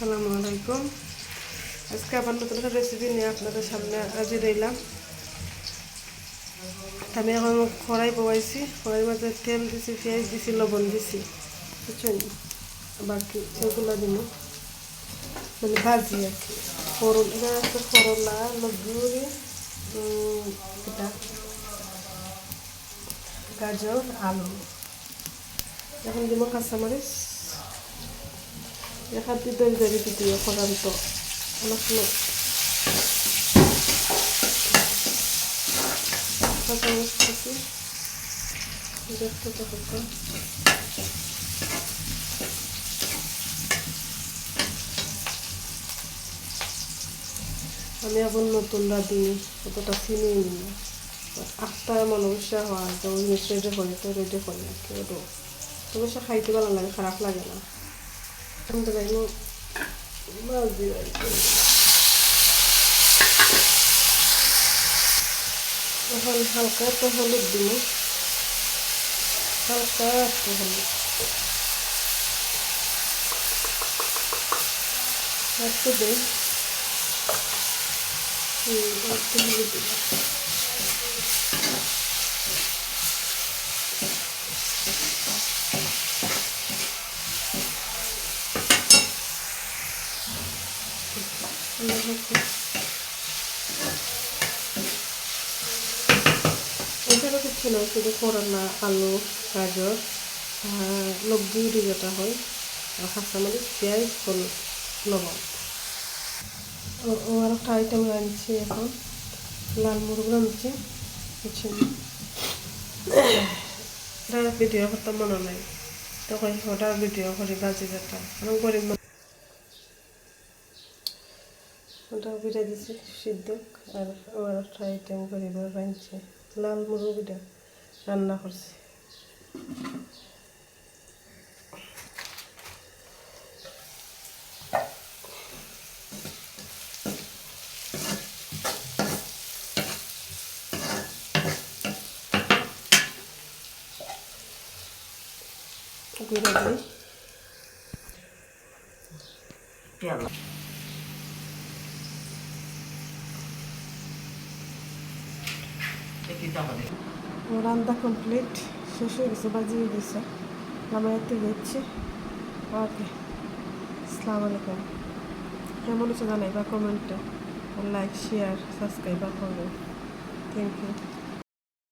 আসসালামু আলাইকুম। আজকে আবার নতুন একটা রেসিপি নিয়ে আপনাদের সামনে হাজির রইলাম আমি এখন কড়াই বসাইছি কড়াইয়ের মধ্যে তেল দিছি, পেঁয়াজ দিছি, লবণ দিছি। বুঝছেন? বাকি এগুলো দিন মানে ভাজি আর কি। করল হচ্ছে করলা লগুরি এটা। গাজর, আলু। এখন দিব কাঁচামরিচ। এখান থেকে দই দই দিতে পর্যন্ত অনেক লোক দেখতে তো হতো আমি এখন নতুন রাঁধি অতটা চিনি নি। আটটা মানুষ হয় তো রেডি করি তো রেডি করি আর কি তবে সে খাইতে ভালো লাগে, খারাপ লাগে না। মাছ দিয়ে এখন হালকা একটু হলুদ দিব হালকা একটু হলুদ একটু দিই একটু হলুদ এছাড়া কিছু না শুধু করলা আলু, গাজর যেটা হয় কাঁচামরিচ পেঁয়াজ হলুদ লবণ ও আর একটা আইটেম আনছি এখন লাল মুরগ বুঝছেন এটা ভিডিও করতে মনে নাই তখন ভিডিও করি বাজি যেটা গরিব ওটা বিটা দিছি সিদ্ধ। আর আবার একটা আইটেম করিব রাঁধছি লাল মুরগিটা রান্না করছি। দিই চাপা দিই রান্না কমপ্লিট শেষ হয়ে গেছে, বাজিয়ে গেছে নামাইতে যাচ্ছি। ওকে, আসসালামু আলাইকুম। কেমন হচ্ছে জানাই বা কমেন্টে লাইক শেয়ার সাবস্ক্রাইব করবেন থ্যাংক ইউ